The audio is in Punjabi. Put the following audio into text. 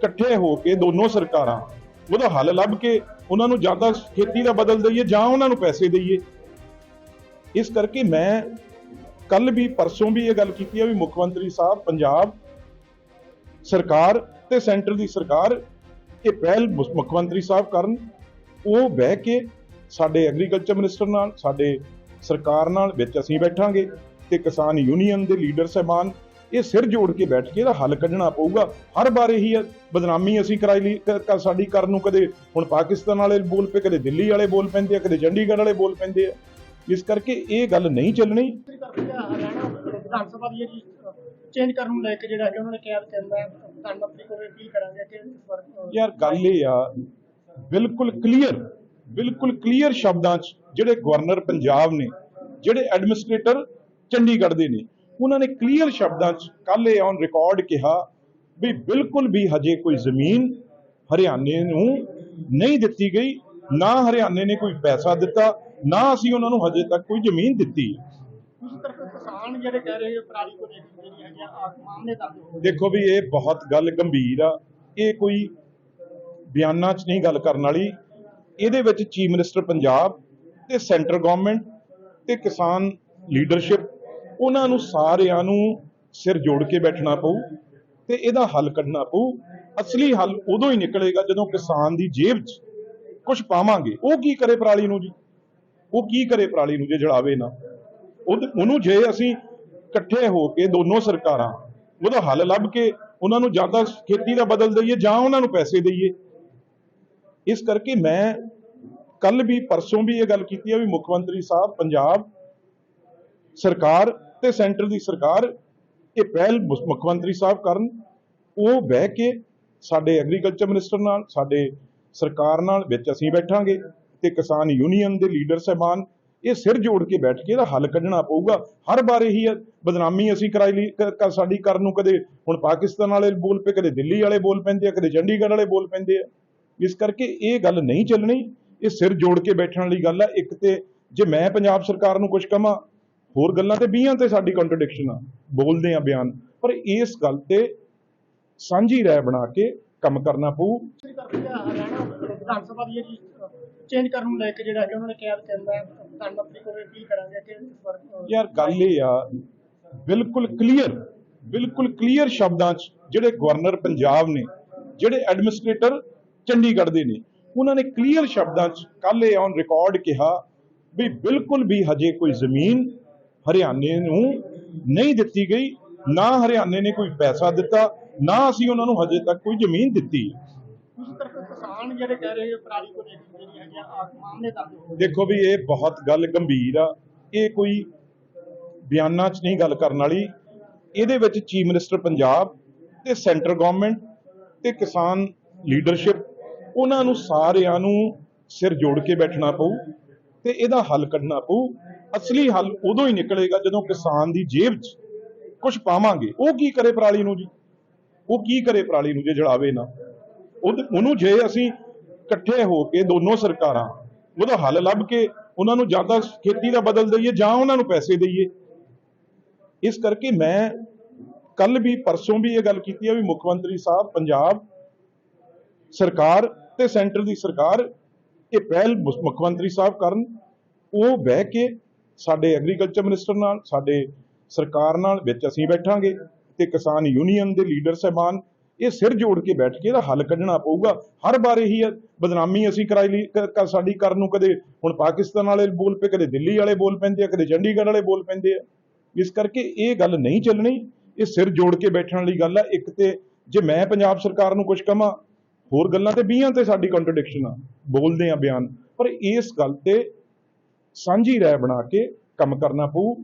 ਇਕੱਠੇ ਹੋ ਕੇ ਦੋਨੋਂ ਸਰਕਾਰਾਂ ਉਹਦਾ ਹੱਲ ਲੱਭ ਕੇ ਉਹਨਾਂ ਨੂੰ ਜਾਂ ਤਾਂ ਖੇਤੀ ਦਾ ਬਦਲ ਦਈਏ ਜਾਂ ਉਹਨਾਂ ਨੂੰ ਪੈਸੇ ਦਈਏ। ਇਸ ਕਰਕੇ ਮੈਂ ਕੱਲ ਵੀ, ਪਰਸੋਂ ਵੀ ਇਹ ਗੱਲ ਕੀਤੀ ਹੈ ਵੀ ਮੁੱਖ ਮੰਤਰੀ ਸਾਹਿਬ, ਪੰਜਾਬ ਸਰਕਾਰ ਤੇ ਸੈਂਟਰ ਦੀ ਸਰਕਾਰ, ਇਹ ਪਹਿਲ ਮੁੱਖ ਮੰਤਰੀ ਸਾਹਿਬ ਕਰਨ। ਉਹ ਬਹਿ ਕੇ ਸਾਡੇ ਐਗਰੀਕਲਚਰ ਮਿਨਿਸਟਰ ਨਾਲ, ਸਾਡੇ ਸਰਕਾਰ ਨਾਲ ਵਿੱਚ ਅਸੀਂ ਬੈਠਾਂਗੇ ਤੇ ਕਿਸਾਨ ਯੂਨੀਅਨ ਦੇ ਲੀਡਰ ਸਹਿਬਾਨ ਇਹ ਸਿਰ ਜੋੜ ਕੇ ਬੈਠ ਕੇ ਇਹਦਾ ਹੱਲ ਕੱਢਣਾ ਪਊਗਾ। ਹਰ ਵਾਰ ਇਹੀ ਹੈ, ਬਦਨਾਮੀ ਅਸੀਂ ਕਰਾਈ ਲਈ ਸਾਡੀ ਕਰਨ ਨੂੰ ਕਦੇ ਹੁਣ ਪਾਕਿਸਤਾਨ ਵਾਲੇ ਬੋਲ ਪਏ ਕਦੇ ਦਿੱਲੀ ਵਾਲੇ ਬੋਲ ਪੈਂਦੇ ਆ ਕਦੇ ਚੰਡੀਗੜ੍ਹ ਵਾਲੇ ਬੋਲ ਪੈਂਦੇ ਆ। ਇਸ ਕਰਕੇ ਇਹ ਗੱਲ ਨਹੀਂ ਚੱਲਣੀ। ਮੰਤਰੀ ਕਰਕੇ ਹਰਿਆਣਾ ਵਿਧਾਨ ਸਭਾ ਦੀ ਜਿਹੜੀ ਚੇਂਜ ਕਰਨ ਨੂੰ ਲੈ ਕੇ ਜਿਹੜਾ ਕਿ ਉਹਨਾਂ ਨੇ ਕਿਹਾ ਕਿ ਮੈਂ ਪ੍ਰਧਾਨ ਮੰਤਰੀ ਕੋਲ ਅਪੀਲ ਕਰਾਂਗੇ ਕਿ ਇਸ ਵਾਰ ਅਹ, ਯਾਰ ਗੱਲ ਇਹ ਆ ਬਿਲਕੁਲ ਕਲੀਅਰ ਬਿਲਕੁਲ ਕਲੀਅਰ ਸ਼ਬਦਾਂ 'ਚ ਜਿਹੜੇ ਗਵਰਨਰ ਪੰਜਾਬ ਨੇ ਜਿਹੜੇ ਐਡਮਿਨਿਸਟ੍ਰੇਟਰ ਚੰਡੀਗੜ੍ਹ ਦੇ ਨੇ ਉਹਨਾਂ ਨੇ ਕਲੀਅਰ ਸ਼ਬਦਾਂ 'ਚ ਕੱਲ ਇਹ ਔਨ ਰਿਕਾਰਡ ਕਿਹਾ ਵੀ ਬਿਲਕੁਲ ਵੀ ਹਜੇ ਕੋਈ ਜ਼ਮੀਨ ਹਰਿਆਣੇ ਨੂੰ ਨਹੀਂ ਦਿੱਤੀ ਗਈ ਨਾ ਹਰਿਆਣੇ ਨੇ ਕੋਈ ਪੈਸਾ ਦਿੱਤਾ ਨਾ ਅਸੀਂ ਉਹਨਾਂ ਨੂੰ ਹਜੇ ਤੱਕ ਕੋਈ ਜ਼ਮੀਨ ਦਿੱਤੀ। ਦੂਸਰੀ ਤਰਫ ਕਿਸਾਨ ਜਿਹੜੇ ਕਹਿ ਰਹੇ ਪਰਾਲੀ ਕੋ ਲੈ ਕੇ ਜਿਹੜੀ ਹੈਗੀ ਆ ਮਾਮਲੇ ਦਰਜ ਹੋ ਗਏ ਦੇਖੋ ਵੀ ਇਹ ਬਹੁਤ ਗੱਲ ਗੰਭੀਰ ਆ। ਇਹ ਕੋਈ ਬਿਆਨਾਂ 'ਚ ਨਹੀਂ ਗੱਲ ਕਰਨ ਵਾਲੀ। ਇਹਦੇ ਵਿੱਚ ਚੀਫ ਮਿਨਿਸਟਰ ਪੰਜਾਬ ਤੇ ਸੈਂਟਰ ਗਵਰਨਮੈਂਟ ਤੇ ਕਿਸਾਨ ਲੀਡਰਸ਼ਿਪ ਉਹਨਾਂ ਨੂੰ ਸਾਰਿਆਂ ਨੂੰ ਸਿਰ ਜੋੜ ਕੇ ਬੈਠਣਾ ਪਊ ਤੇ ਇਹਦਾ ਹੱਲ ਕੱਢਣਾ ਪਊ। ਅਸਲੀ ਹੱਲ ਉਦੋਂ ਹੀ ਨਿਕਲੇਗਾ ਜਦੋਂ ਕਿਸਾਨ ਦੀ ਜੇਬ 'ਚ ਕੁਝ ਪਾਵਾਂਗੇ। ਉਹ ਕੀ ਕਰੇ ਪਰਾਲੀ ਨੂੰ ਜੀ? ਉਹ ਕੀ ਕਰੇ ਪਰਾਲੀ ਨੂੰ ਜੇ ਜੜਾਵੇ ਨਾ? ਉਹਨੂੰ ਜੇ ਅਸੀਂ ਇਕੱਠੇ ਹੋ ਕੇ ਦੋਨੋਂ ਸਰਕਾਰਾਂ, ਉਹਦਾ ਹੱਲ ਲੱਭ ਕੇ ਉਹਨਾਂ ਨੂੰ ਜਾਂ ਤਾਂ ਖੇਤੀ ਦਾ ਬਦਲ ਦਈਏ ਜਾਂ ਉਹਨਾਂ ਨੂੰ ਪੈਸੇ ਦਈਏ। ਇਸ ਕਰਕੇ ਮੈਂ ਕੱਲ ਵੀ, ਪਰਸੋਂ ਵੀ ਇਹ ਗੱਲ ਕੀਤੀ ਹੈ ਵੀ ਮੁੱਖ ਮੰਤਰੀ ਸਾਹਿਬ, ਪੰਜਾਬ ਸਰਕਾਰ ਤੇ ਸੈਂਟਰ ਦੀ ਸਰਕਾਰ ਇਹ ਪਹਿਲ ਮੁੱਖ ਮੰਤਰੀ ਸਾਹਿਬ ਕਰਨ ਉਹ ਬਹਿ ਕੇ ਸਾਡੇ ਐਗਰੀਕਲਚਰ ਮਿਨਿਸਟਰ ਨਾਲ ਸਾਡੇ ਸਰਕਾਰ ਨਾਲ ਵਿੱਚ ਅਸੀਂ ਬੈਠਾਂਗੇ ਤੇ ਕਿਸਾਨ ਯੂਨੀਅਨ ਦੇ ਲੀਡਰ ਸਹਿਬਾਨ ਇਹ ਸਿਰ ਜੋੜ ਕੇ ਬੈਠ ਕੇ ਇਹਦਾ ਹੱਲ ਕੱਢਣਾ ਪਊਗਾ। ਹਰ ਵਾਰ ਇਹੀ ਹੈ, ਬਦਨਾਮੀ ਅਸੀਂ ਕਰਾਈ ਲਈ ਕ- ਸਾਡੀ ਕਰਨ ਨੂੰ ਕਦੇ ਹੁਣ ਪਾਕਿਸਤਾਨ ਵਾਲੇ ਬੋਲ ਪਏ ਕਦੇ ਦਿੱਲੀ ਵਾਲੇ ਬੋਲ ਪੈਂਦੇ ਆ ਕਦੇ ਚੰਡੀਗੜ੍ਹ ਵਾਲੇ ਬੋਲ ਪੈਂਦੇ ਆ। ਇਸ ਕਰਕੇ ਇਹ ਗੱਲ ਨਹੀਂ ਚੱਲਣੀ ਇਹ ਸਿਰ ਜੋੜ ਕੇ ਬੈਠਣ ਵਾਲੀ ਗੱਲ ਆ ਇੱਕ ਤੇ ਜੇ ਮੈਂ ਪੰਜਾਬ ਸਰਕਾਰ ਨੂੰ ਕੁਝ ਕਹਾਂ ਹੋਰ ਗੱਲਾਂ ਤੇ 20 ਤੇ ਸਾਡੀ ਕੰਟਰਡਿਕਸ਼ਨ ਆ ਬੋਲਦੇ ਆ ਬਿਆਨ। ਪਰ ਇਸ ਗੱਲ ਤੇ ਸਾਂਝੀ ਰਾਏ ਬਣਾ ਕੇ ਕੰਮ ਕਰਨਾ ਪਊ। ਦੂਸਰੀ ਤਰਫ ਹਰਿਆਣਾ ਵਿਧਾਨ ਸਭਾ ਦੀ ਜਿਹੜੀ ਚੇਂਜ ਕਰਨ ਨੂੰ ਲੈ ਕੇ ਜਿਹੜਾ ਕਿ ਉਹਨਾਂ ਨੇ ਕਿਹਾ ਕਿ ਮੈਂ ਪ੍ਰਧਾਨ ਮੰਤਰੀ ਕੋਲ ਅਪੀਲ ਕਰਾਂਗੇ ਕਿ ਇਸ ਵਾਰ ਅਹ, ਯਾਰ ਗੱਲ ਇਹ ਆ ਬਿਲਕੁਲ ਕਲੀਅਰ ਬਿਲਕੁਲ ਕਲੀਅਰ ਸ਼ਬਦਾਂ 'ਚ ਜਿਹੜੇ ਗਵਰਨਰ ਪੰਜਾਬ ਨੇ ਜਿਹੜੇ ਐਡਮਿਨਿਸਟ੍ਰੇਟਰ ਚੰਡੀਗੜ੍ਹ ਦੇ ਨੇ ਉਹਨਾਂ ਨੇ ਕਲੀਅਰ ਸ਼ਬਦਾਂ 'ਚ ਕੱਲ ਇਹ ਔਨ ਰਿਕਾਰਡ ਕਿਹਾ ਵੀ ਬਿਲਕੁਲ ਵੀ ਹਜੇ ਕੋਈ ਜ਼ਮੀਨ ਹਰਿਆਣੇ ਨੂੰ ਨਹੀਂ ਦਿੱਤੀ ਗਈ ਨਾ ਹਰਿਆਣੇ ਨੇ ਕੋਈ ਪੈਸਾ ਦਿੱਤਾ ਨਾ ਅਸੀਂ ਉਹਨਾਂ ਨੂੰ ਹਜੇ ਤੱਕ ਕੋਈ ਜ਼ਮੀਨ ਦਿੱਤੀ। ਕਿਸਾਨ ਜਿਹੜੇ ਕਹਿ ਰਹੇ ਪਰਾਲੀ ਹੈਗੀ ਮਾਮਲੇ ਦਰਜ ਦੇਖੋ ਵੀ ਇਹ ਬਹੁਤ ਗੱਲ ਗੰਭੀਰ ਆ। ਇਹ ਕੋਈ ਬਿਆਨਾਂ 'ਚ ਨਹੀਂ ਗੱਲ ਕਰਨ ਵਾਲੀ। ਇਹਦੇ ਵਿੱਚ ਚੀਫ ਮਿਨਿਸਟਰ ਪੰਜਾਬ ਤੇ ਸੈਂਟਰ ਗਵਰਨਮੈਂਟ ਤੇ ਕਿਸਾਨ ਲੀਡਰਸ਼ਿਪ ਉਹਨਾਂ ਨੂੰ ਸਾਰਿਆਂ ਨੂੰ ਸਿਰ ਜੋੜ ਕੇ ਬੈਠਣਾ ਪਊ ਤੇ ਇਹਦਾ ਹੱਲ ਕੱਢਣਾ ਪਊ। ਅਸਲੀ ਹੱਲ ਉਦੋਂ ਹੀ ਨਿਕਲੇਗਾ ਜਦੋਂ ਕਿਸਾਨ ਦੀ ਜੇਬ 'ਚ ਕੁਝ ਪਾਵਾਂਗੇ। ਉਹ ਕੀ ਕਰੇ ਪਰਾਲੀ ਨੂੰ ਜੀ? ਉਹ ਕੀ ਕਰੇ ਪਰਾਲੀ ਨੂੰ ਜੇ ਜਲਾਵੇ ਨਾ? ਉਹਨੂੰ ਜੇ ਅਸੀਂ ਇਕੱਠੇ ਹੋ ਕੇ ਦੋਨੋਂ ਸਰਕਾਰਾਂ ਉਹਦਾ ਹੱਲ ਲੱਭ ਕੇ ਉਹਨਾਂ ਨੂੰ ਜਾਂ ਤਾਂ ਖੇਤੀ ਦਾ ਬਦਲ ਦਈਏ ਜਾਂ ਉਹਨਾਂ ਨੂੰ ਪੈਸੇ ਦਈਏ। ਇਸ ਕਰਕੇ ਮੈਂ ਕੱਲ ਵੀ, ਪਰਸੋਂ ਵੀ ਇਹ ਗੱਲ ਕੀਤੀ ਹੈ ਵੀ ਮੁੱਖ ਮੰਤਰੀ ਸਾਹਿਬ, ਪੰਜਾਬ ਸਰਕਾਰ ਤੇ ਸੈਂਟਰ ਦੀ ਸਰਕਾਰ, ਇਹ ਪਹਿਲ ਮੁੱਖ ਮੰਤਰੀ ਸਾਹਿਬ ਕਰਨ, ਉਹ ਬਹਿ ਕੇ ਸਾਡੇ ਐਗਰੀਕਲਚਰ ਮਿਨਿਸਟਰ ਨਾਲ ਸਾਡੇ ਸਰਕਾਰ ਨਾਲ ਵਿੱਚ ਅਸੀਂ ਬੈਠਾਂਗੇ ਤੇ ਕਿਸਾਨ ਯੂਨੀਅਨ ਦੇ ਲੀਡਰ ਸਹਿਬਾਨ ਇਹ ਸਿਰ ਜੋੜ ਕੇ ਬੈਠ ਕੇ ਇਹਦਾ ਹੱਲ ਕੱਢਣਾ ਪਊਗਾ। ਹਰ ਵਾਰ ਇਹੀ ਹੈ, ਬਦਨਾਮੀ ਅਸੀਂ ਕਰਾਈ ਲਈ ਕ- ਕ- ਸਾਡੀ ਕਰਨ ਨੂੰ ਕਦੇ ਹੁਣ ਪਾਕਿਸਤਾਨ ਵਾਲੇ ਬੋਲ ਪਏ ਕਦੇ ਦਿੱਲੀ ਵਾਲੇ ਬੋਲ ਪੈਂਦੇ ਆ ਕਦੇ ਚੰਡੀਗੜ੍ਹ ਵਾਲੇ ਬੋਲ ਪੈਂਦੇ ਆ। ਇਸ ਕਰਕੇ ਇਹ ਗੱਲ ਨਹੀਂ ਚੱਲਣੀ ਇਹ ਸਿਰ ਜੋੜ ਕੇ ਬੈਠਣ ਵਾਲੀ ਗੱਲ ਆ ਇੱਕ ਤੇ ਜੇ ਮੈਂ ਪੰਜਾਬ ਸਰਕਾਰ ਨੂੰ ਕੁਝ ਕਹਾਂ ਹੋਰ ਗੱਲਾਂ ਤੇ 20 ਤੇ ਸਾਡੀ ਕੰਟਰਡਿਕਸ਼ਨ ਆ। ਬੋਲਦੇ ਆ ਬਿਆਨ। ਪਰ ਇਸ ਗੱਲ ਤੇ ਸਾਂਝੀ ਰਾਏ ਬਣਾ ਕੇ ਕੰਮ ਕਰਨਾ ਪਊ।